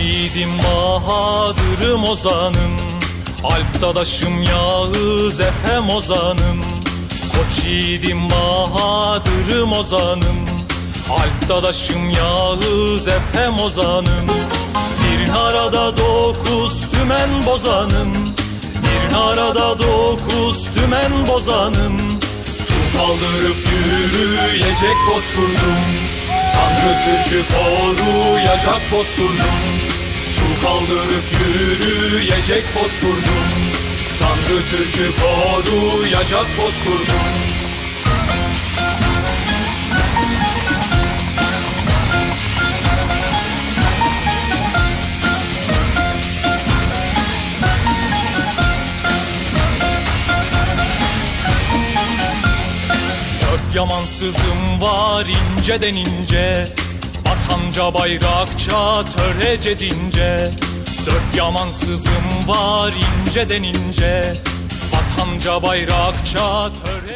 yiğidim Bahadır'ım ozanım Alp dadaşım Yağız Efem ozanım Koç yiğidim Bahadır'ım ozanım Alp dadaşım Yağız Efem ozanım Bir arada dokuz tümen bozanım. Bir arada dokuz tümen bozanım. Su kaldırıp yürüyecek bozkurdum Tanrı Türk'ü koruyacak bozkurdum. Su kaldırıp yürüyecek bozkurdum. Tanrı Türk'ü koruyacak bozkurdum yamansızım var inceden ince. Vatanca bayrakça törece dince. Dört yamansızım var inceden ince. Vatanca bayrakça törece